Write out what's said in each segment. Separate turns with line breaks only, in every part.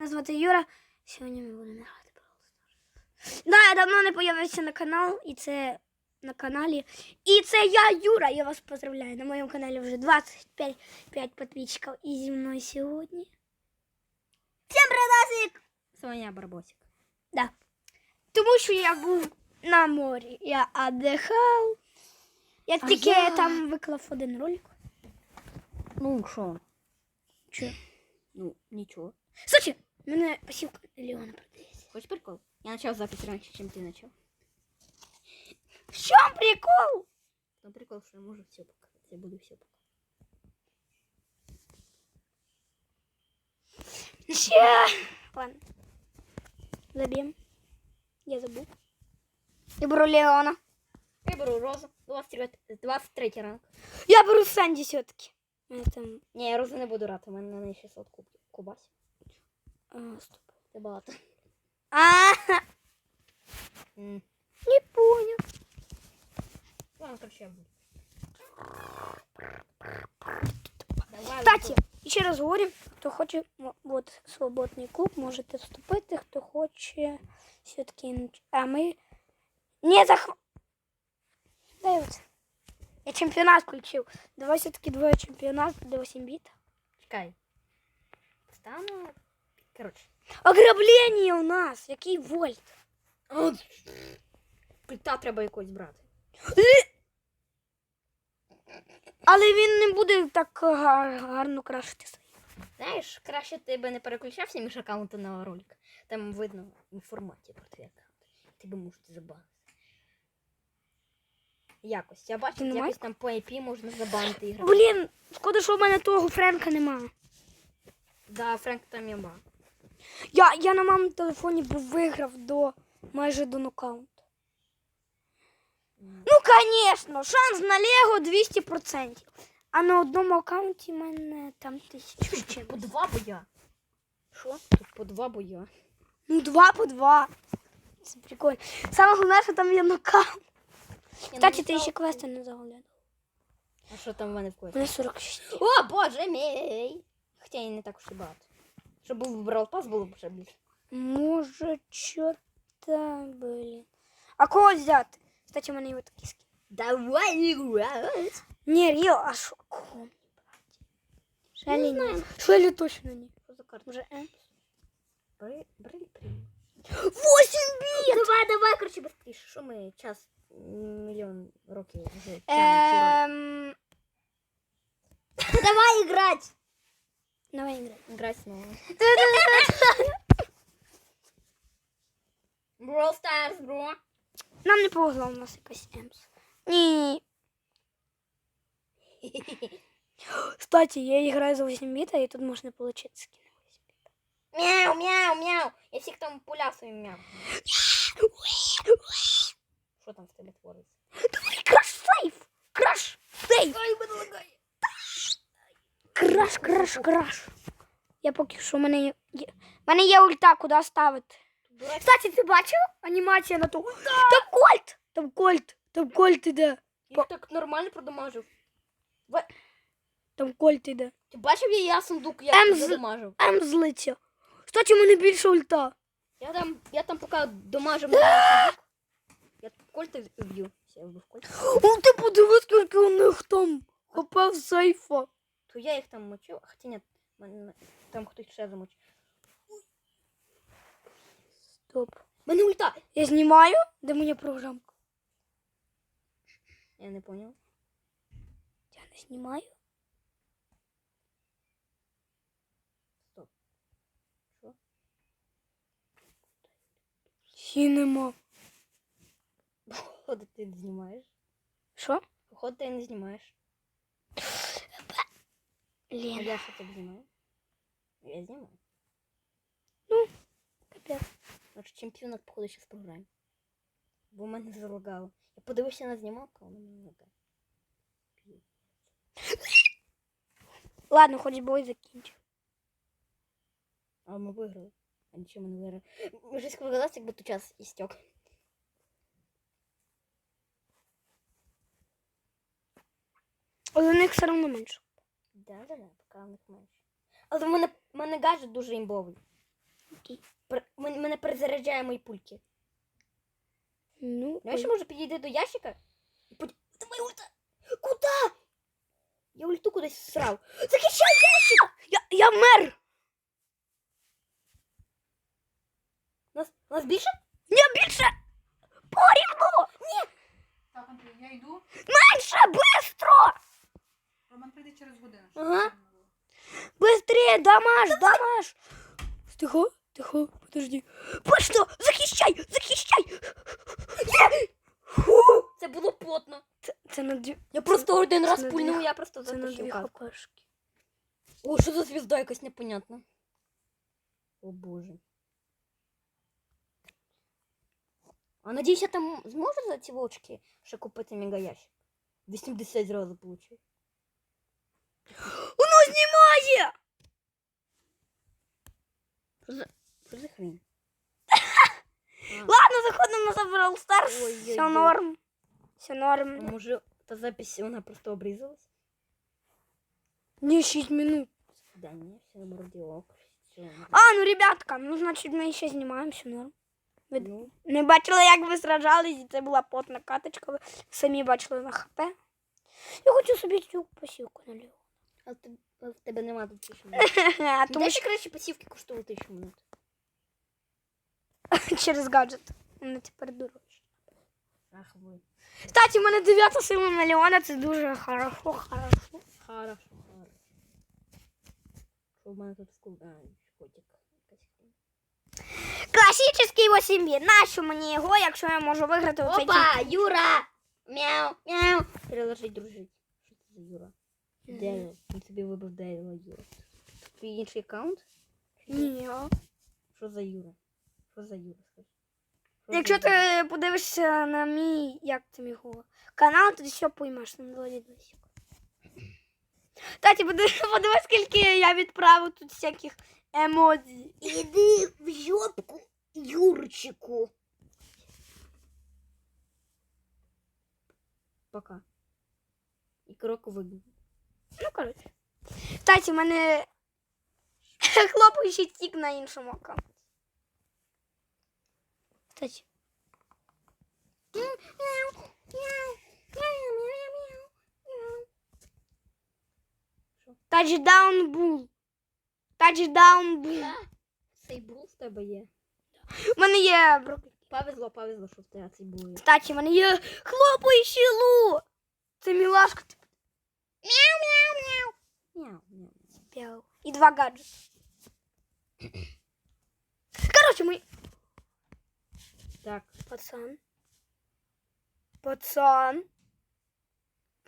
Мене звати Юра. Сьогодні ми будемо грати Stars. Да, я давно не появився на канал, і це на каналі. І це я, Юра. Я вас поздравляю. На моєму каналі вже 25 5 підписчиків. І зі мною сьогодні. Всім привітик!
Соня Барбосик.
Да. Тому що я був на морі. Я віддихав. Я
А
тільки
я-
там виклав один ролик.
Ну що?
Че?
Ну, нічого.
Кстати, в мене посівка Леона продається.
Хочеш прикол? Я почав запись раніше, ніж ти почав.
В чому прикол?
Там прикол, що я можу все показати. Я буду все показати.
Ще. Ладно. Заб'ємо. Я забув. Я беру Леона.
Я беру розу. 23, 23 ранг.
Я беру Санді все-таки. Мене Там...
Ні, я розу не буду грати, у мене на неї 600 кубків. Кубасів.
А, стоп.
Це багато.
А,
М.
не понял.
Ладно, короче, я буду. Давай,
Кстати, ще раз говорю, хто хоче мо- от свободний клуб, можете вступити, хто хоче все-таки. нач- А ми не захв... Дай от. Я чемпіонат включив. Давай все-таки двоє чемпіонат до 8 біт.
Чекай. Стану. Короче.
Ограблення у нас. Який вольт?
Плита треба якось брати.
Але він не буде так гар- гарно крашити свої.
Знаєш, краще ти би не переключався між аккаунта на ролик. Там видно в про твій аккаунт. Ти би можете забанити. Якось. Я бачу,
Ти
якось там по IP можна забанити ігри.
Блін, шкода, що в мене того Френка немає.
Да, Френк там імба.
Я, я на мамі телефоні був виграв до майже до нокауту. Ну, звісно, шанс на Лего 200%. А на одному аккаунті в мене там тисячу чим.
По два боя.
Що?
Тут по два боя.
Ну, два по два. Це прикольно. Саме головне, що там є нокаут. Кстати, ти ще квести не загуляв.
А що там в мене в квесті?
мене 46.
О, боже мій! Хоча і не так уж і багато. Щоб був Брал Пас, було б ще більше.
Може, що-то, блін. А кого взяти? Кстати, у мене є от такі скін.
Давай играть!
Ні, Ріо, а що? Кого мені брати? Шелі ні. Шелі точно ні.
Що за карта?
Може, М?
Бри, бри, бри.
8 біт!
Давай, давай, короче, быстрее. Що ми час м, мільйон років вже тягнемо
Ем...
Давай играть!
Давай играй.
Играть снова. Brawl Stars, бро.
Нам не повезло, у нас якась Емс. Ні. Кстати, я граю за 8 біта, і тут можна отримати скини 8 біта.
Мяу, мяу, мяу. Я всіх там пуляв своїм мяу. Що там в тебе твориться?
Краш, краш, краш. Я поки що в мене є. В мене є ульта, куди ставити. Кстати, ти бачив анімація на ту? Там кольт! Там кольт! Там кольт іде.
Їх так нормально продамажив.
Там кольт іде.
Ти бачив, я, я сундук як
Ем, з-. М злиться. Кстати, у мене більше ульта.
Я там, я там поки дамажив на сундук. Я кольта вб'ю. Я вбив кольта.
О, ти подивись, скільки у них там хп в сейфа.
То я їх там мочив, хоча ні, мене там хтось ще замочив.
Стоп.
Мене ульта!
Я знімаю, де моя програмка.
Я не поняв.
Я не знімаю.
Стоп. Що?
Її нема.
Походу ти не знімаєш.
Що?
Походу ти не знімаєш. А я що так знімаю? Я знімаю.
капець.
Значить, чемпіонат, походу, ще в програмі. Бо мене залагало. Я подивився на знімалку, а воно не лагає.
Ладно, хоч бой закінчив.
А ми виграли. А нічого ми не виграли. Вже сказалось, як будто час істек.
Але у них все одно менше.
Да, да, поки в них менше. Але в мене, в мене гаджет дуже імбовий.
Окей.
Пер- мен- Мене перезаряджає мої пульки.
Ну,
Знаєш,
ой.
може підійти до ящика? І потім... Давай ульта! Куда? Я ульту кудись всрав. Захищай ящик!
я, я мер!
Нас, нас більше?
Я більше! Порівну!
Так, Андрій, я йду.
Менше! Бистро!
Роман прийде через годину. щоб
Ага.
було.
Быстрее, дамаж, дамаж! Тихо, тихо, подожди. Быстро, захищай, захищай! Є! Фу!
Це було плотно.
Це, це на дві,
Я просто один
це
раз пульнув, я просто
це на дві хапашки.
О, що за звізда якась непонятна. О боже. А надіюсь, я там зможу за ці очки ще купити мегаящик? 80 зразу получив.
Воно знімає!
Що за, хрень?
Ладно, заходимо на Stars.
Ой-ой-ой.
Все норм. Все норм.
може та запись вона просто обрізалась?
Не 6 минут.
Да, ні, все. Все,
А, ну, ребятка, ну, значить, ми ще знімаємо, все норм. ви-
ну,
Не бачили, як ви сражались, і це була потна каточка. Ви самі бачили на ХП. Я хочу собі цю посівку наліво.
А, ти, а в тебе нема тут тисячі
А
Тому
Тому
що краще посівки коштують тисячу минут.
що через гаджет. Вони тепер дорожчі.
Ах ви.
Кстати, у мене дев'ята сила мільйона, це дуже хорошо, хорошо.
Хорошо, хорошо. Що в мене тут скул... А, котик.
Класичний 8 бі. Нащо мені його, якщо я можу виграти оцей
Опа? Юра! Мяу, мяу. Переложить дружить. Що це за Юра? Дейл. Він собі вибрав Дейла Юра. Твій інший аккаунт?
Ні.
Що за Юра? Що за Юра, скажи? Що
Якщо
за Юра?
ти подивишся на мій, як там його, канал, то ти все поймеш на досік. Кстати, подивись, подивись, скільки я відправив тут всяких емодзі.
Іди в жопку, Юрчику. Пока. І кроку вибив.
Ну, коротше. Кстати, в мене хлопаючий тік на іншому аккаунті. Кстати. Тачдаун бул. Тачдаун бул.
Цей бул в тебе є.
У мене є
Повезло, повезло, що в тебе цей бул є.
Кстати, в мене є хлопаючий лу. Це мілашка типу,
Мяу, мяу.
спів. І два гаджети. Коротше, ми...
Так,
Пацан. Пацан.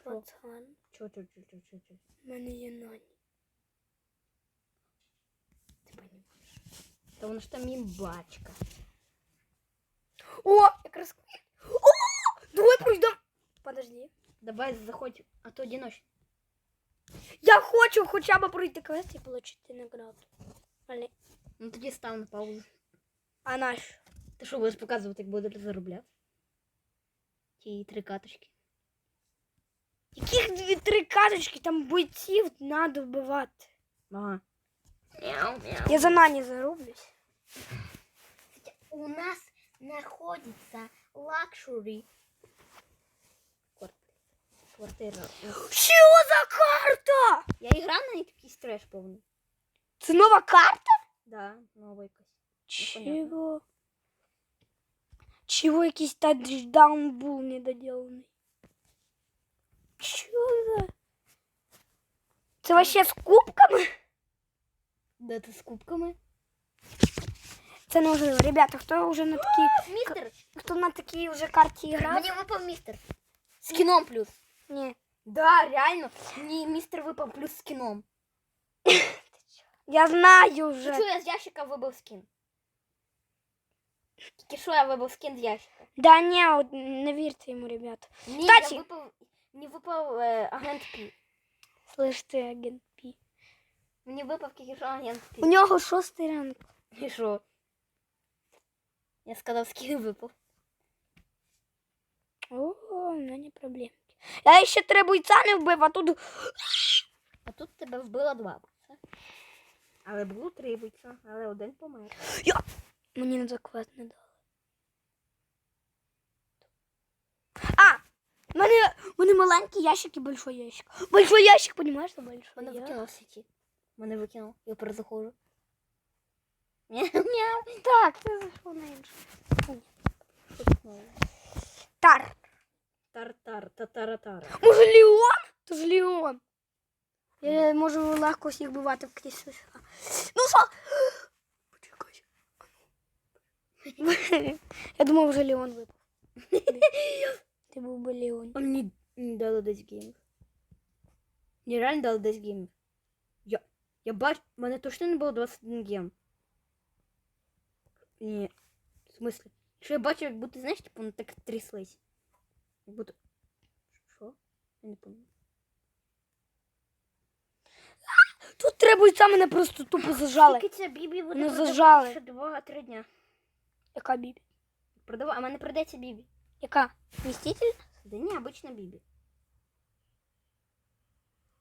Що?
Пацан.
чо, чо, чо, чо, чо, чо.
У мене є нані. Ти понімаєш.
Та вона ж там імбачка.
О, якраз. О! Давай пройдем. Подожди.
Давай заходь, а то одиночно.
Я хочу хоча б пройти квест і отримати награду. Але...
Ну тоді став на паузу.
А наш?
Ти що, будеш показувати, як будеш заробляти? Ті три каточки.
Яких дві-три карточки там бойців треба вбивати?
Ага. Мяу, мяу.
Я за нані зароблюсь.
У нас знаходиться лакшурі. Квартира.
Що за карта?
Я і грав на якийсь треш повний.
Це нова карта?
Да, нова якась.
Чего? Чего якийсь тачдаун був недоделанный? Чё за? Це вообще з кубками?
Де ти з кубками?
Це неможливо. Ребята, хто вже на такій,
Містер!
хто на такій вже карті грав?
Мені випав містер. З кіном плюс.
Ні.
Да, реально. Мені містер випав плюс з кіном.
Я знаю
Ну
вже.
що я з ящика вибив скін? Тільки що я вибив скін з ящика?
Да ні, от не вірте йому, ребята.
Ні,
Кстати.
я випав, мені випав е, агент Пі.
Слышь ти, агент Пі.
Мені випав тільки що агент Пі.
У нього шостий ранг.
І що? Я сказав, скін випав.
О, ну не проблемки. Я ще три бойця не вбив, а тут
А тут тебе вбило два. Це Але було три бойця, але один помер.
Мені на квест не дали. А! У мене, у мене маленький ящик і большой ящик. Большой ящик, понимаешь, что большой?
Мене
я-
викинув в. Мене викинув. Я перезаходжу. Мяу.
Так, ти зайшов на
нового?
Тар.
Тар-тар, татара-тара.
Може Леон? То ж Леон. Я можу легко всіх вбивати в кріслі. Ну що? Почекай. Я думав, вже Леон випав. Ти був би Леон.
А мені не дали десь геймів. Мені реально дали десь геймів. Я, я бач, в мене точно не було 21 гейм. Ні. В смислі? Що я бачив, як будто, знаєш, типу, вони так тряслись. Будто. Що? Я не пам'ятаю.
Тут треба бойця мене просто тупо зажали.
Скільки це бібі буде
зажали.
ще 2-3 дня.
Яка бібі?
Продава... А мене продається бібі.
Яка? Міститель?
Да ні, обична бібі.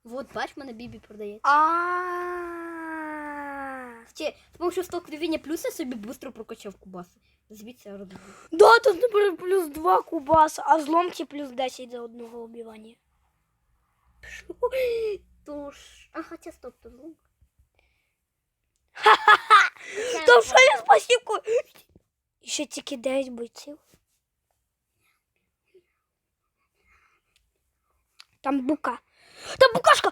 Вот, бач, в мене бібі продається.
А.
Ще з помощью столкновення плюса я собі швидко прокачав кубаси. Звідси роблю.
Да, тут тепер плюс 2 кубаса, а зломці плюс 10 за одного убивання.
Тож. А хоча стоп, то злом.
То що я спасибо. І ще тільки 9 бойців. Там бука. Там букашка!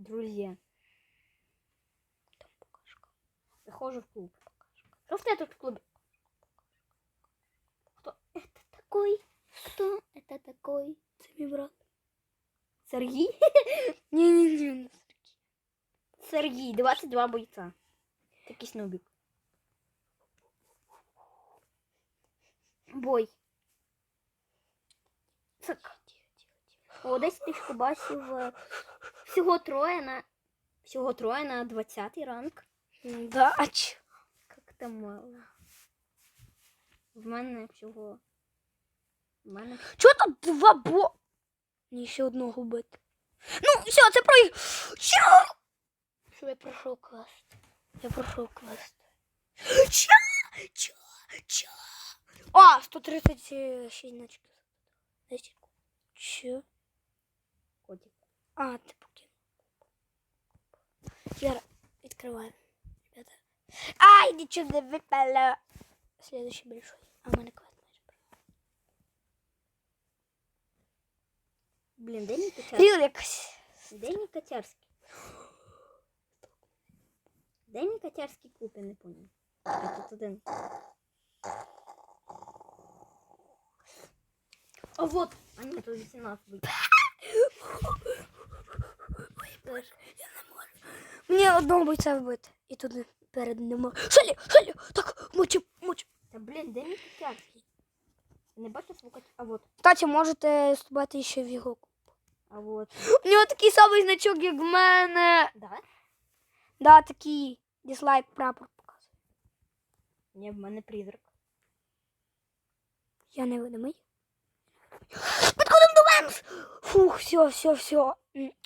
Друзі. Заходжу в клуб. Що в тебе тут в клубі? Хто это такой? Хто это такой?
Це мій брат.
Сергій?
Ні-ні-ні.
Сергій, 22 бойця. Такий снобік. Бой. Так. О, 10 тисяч кубасів. е, Всього троє на. Всього троє на 20 ранг.
Да, а чо?
Как то мало. В мене всього. В мене.
Чого тут два бо... Ні, ще одного вбити. Ну, все, це про... Що? Що я пройшов квест? Я пройшов квест. Чо? Чо? Чо? А, 136 значків. Десять. Чо?
Котик.
А, ти покинув. Зараз відкриваємо. Ребята. Ай, нічого не випало. Следующий большой. А в мене квест майже.
Блін, де мій котярський?
Ріл якось.
Де мій котярський? Де мій котярський клуб, я не понял. Я тут один. А вот. А ні, тут 18 буде. Теж.
Мені одного бойця вбити. І туди перед нема. Шалі, шалі! Так, мочи, мочи.
Та блін, де мій котярський? Не бачу котярський. А вот.
Кстати, можете вступати ще в його.
А вот.
У нього такий самий значок, як в мене.
Да?
Да, такий дизлайк прапор показує.
Ні, в мене призрак.
Я невидимий. Підходимо до Венс! Фух, все, все, все.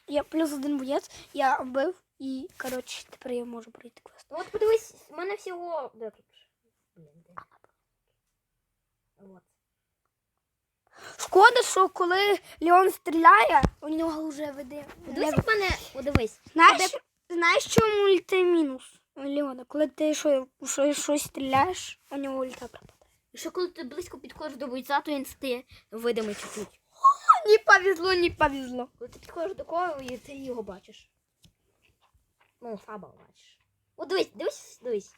Я плюс один боєць, я вбив і, коротше, тепер я можу пройти квест.
Ну от подивись, в мене всього. Де тут? Блін, де? Вот.
Шкода, що коли Леон стріляє, у нього вже веде.
Подивись, як в мене. Подивись.
Знаєш, знаєш, чому ульти мінус Леона? Коли ти що, що, щось стріляєш, у нього ульта пропадає.
І що коли ти близько підходиш до бойця, то він стає видимий чуть-чуть.
Не повезло, не повезло.
Коли ти підходиш до кого, і ти його бачиш. Ну, фаба бачиш. О, дивись, дивись, дивись.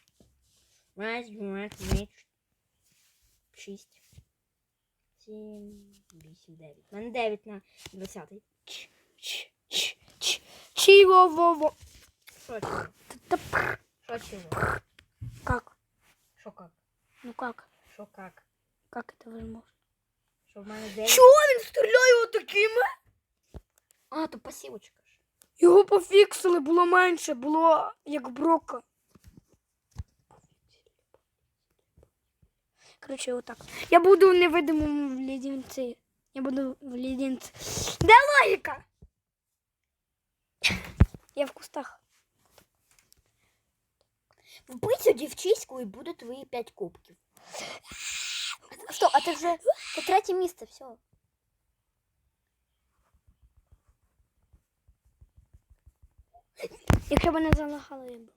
Раз, два, три, шість. Сім, вісім, дев'ять. У мене дев'ять на двадцятий.
Ч, ч, ч, ч, чиво, во, во.
Що чого?
Та пр.
Що чого?
Как?
Що как?
Ну как?
Що как?
Как это возможно?
Що в мене дев'ять?
Чого він стріляє отакими?
А, то пасівочка ж.
Його пофіксили, було менше, було як брока. Коротше, отак. Я буду в невидимому лідінці. Я буду в леденці. Де логіка? Я в кустах.
Вбий цю дівчиську і буде твої 5 кубків. Стоп, а ти вже це третє місце, все.
Якщо б не залагало, я б.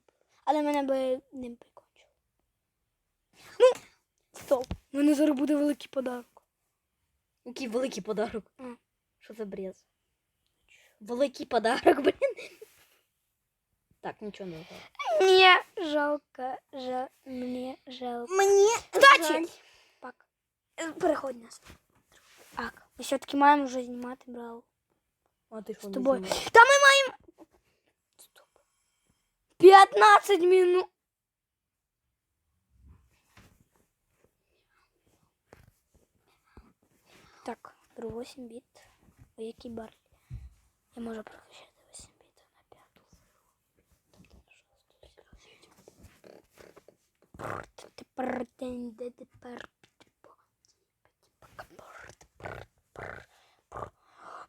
Але мене би не прикончило. Ну, стоп. У мене зараз буде великий подарок.
Який великий подарок.
А.
Що за бред? Великий подарок, блін. Так, нічого не вгадав.
Мне жалко, жа... мне жалко.
Мені
Кстати, пак, е, переходь нас. Так, ми все-таки маємо вже знімати брав.
А ти що
З
не
тобою.
знімаєш?
Та ми маємо. Стоп. 15 минут. Так, беру 8 біт. У який бар? Я можу прокачати 8 біт на п'яту. Тобто на шосту. Тепер день, де тепер.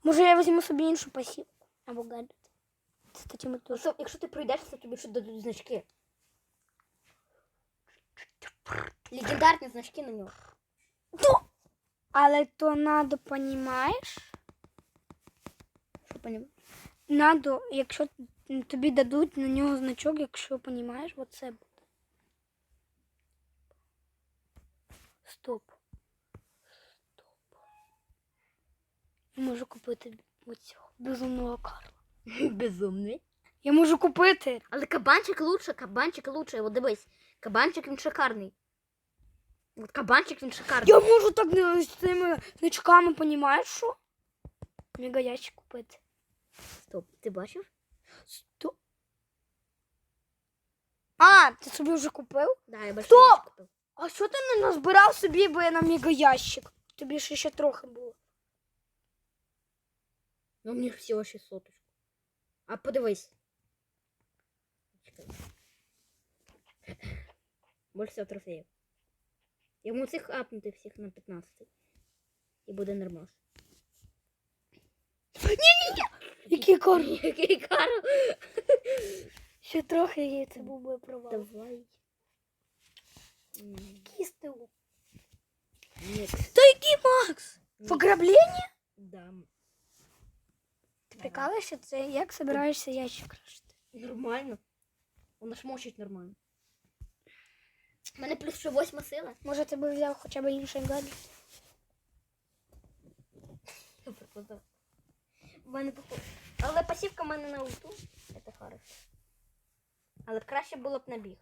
Може я візьму собі іншу пасівку або гаджет. Кстати, ми
Ну,
теж.
якщо ти пройдеш, то тобі ще дадуть значки. Легендарні значки на нього.
Але то надо, понімаєш?
Що понімаєш?
Надо, якщо тобі дадуть на нього значок, якщо понімаєш, оце буде. Стоп. Стоп. Можу купити оцього безумного Карла.
Безумний.
Я можу купити.
Але кабанчик лучше, кабанчик лучше. От дивись, кабанчик він шикарний. От кабанчик він шикарний.
Я можу так не- з цими значками, понімаєш що? Мега ящик купити.
Стоп, ти бачив?
Стоп. А, ти собі вже купив?
Да, я бачив.
Стоп!
ящик купив.
А що ти не назбирав собі, бо я на мега ящик? Тобі ще, ще трохи було.
Ну мені ж всього ще соточку. А подивись. Чекай. Більше всього трофеїв. Йому цих апнути всіх на 15. І буде нормас.
Який кор?
Який каро?
Ще трохи і це був би провал.
Давай. М,
Кістило.
Ні.
Та який Макс?
ні.
Пограблення?
Да.
Ти прикалуєшся? Це як собираєшся ящик крашити?
Нормально. Вона ж мочить нормально. У мене плюс ще восьма сила.
Може ти би взяв хоча б інший гаджет?
В мене похоже. Але пасівка в мене на ульту. Це хорошо. Але б краще було б на біг.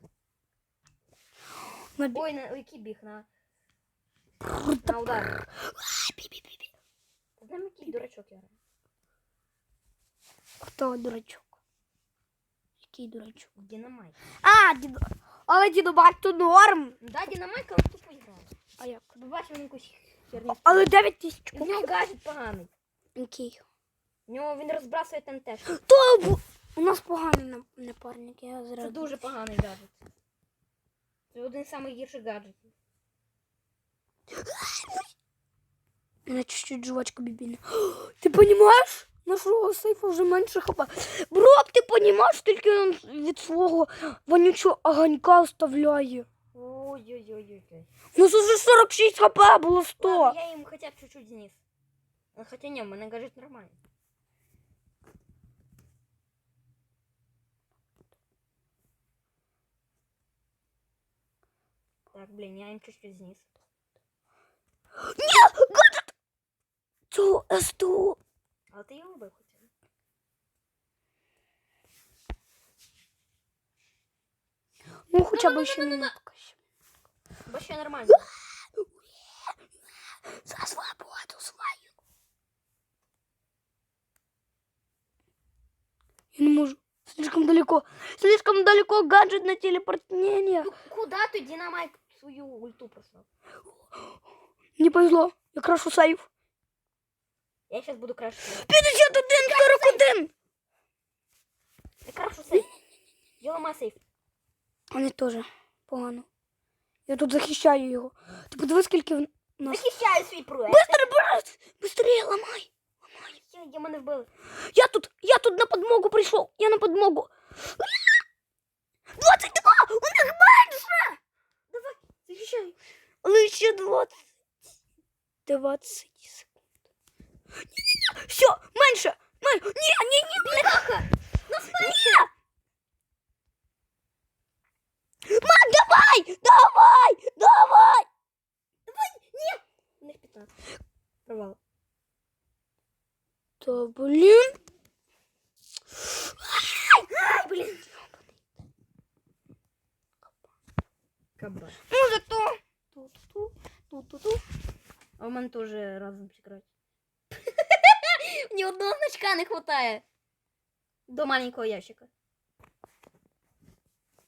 На бі-
Ой, на який біг? На, на удар. Знаємо, який дурачок я граю.
Хто дурачок? Який дурачок?
Динамайк.
А, діду... але дідубак то норм.
Да, Динамайк, але тупо грає.
А як?
Бачив він якусь херню.
Але 9 тисяч
В нього гаджет поганий.
Який?
В нього він розбрасує ТНТ.
То бу- у нас поганий напарник, я
Це
зразу.
дуже поганий гаджет. Це один з найгірших гаджетів.
Мене чуть-чуть жвачка бібіна. Ти понімаєш? Нашого сейфа вже менше хапа. Брок, ти понімаєш, тільки він від свого вонючого огонька оставляє.
Ой-ой-ой-ой.
У нас уже 46 хп, було 100.
Ладно, я їм хоча б чуть-чуть зніс. Ну, Хоча ні, мене гаджет нормальний. Так, блін, я їм чуть-чуть зніс.
Цього СТО.
Але ти його б.
Ну, хоча б ще минутка. ще.
Бо ще нормально.
За свободу свою. Я не можу. Слишком далеко. Слишком далеко гаджет на телепортнение.
Ну, куди ти Динамайк свою ульту послав?
Не повезло. Я крашу сейф.
Я зараз буду краще.
51, 41.
Я крашу сейф. Я ламаю сейф.
Вони теж погано. Я тут захищаю його. Ти подивись, скільки в- Нас...
Захищаю свій проект.
Быстро, брат! Быстрее, ломай!
Я, я мене вбили.
Я тут, я тут на подмогу прийшов. Я на подмогу. 22! У них менше!
Захищаю.
Лише 20. 20 секунд. Ні-ні-ні! Все, менше! Мен... Ні, ні, ні, бляха!
Нас
Ні! Мак, давай! Давай! Давай!
У них 15. Провал.
Та блін.
Ай, блін. Кабан.
Ну зато. Ту-ту-ту, ту-ту-ту.
А у мене теж разом сыграть. Ні одного значка не хватає. До маленького ящика.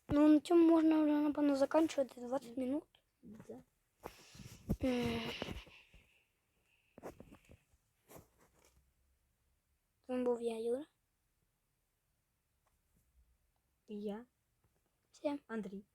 Ну на цьому можна вже, напевно, закінчувати 20 минут.
Да.
М. З вами був я, Юра.
Я.
Всім.
Андрій.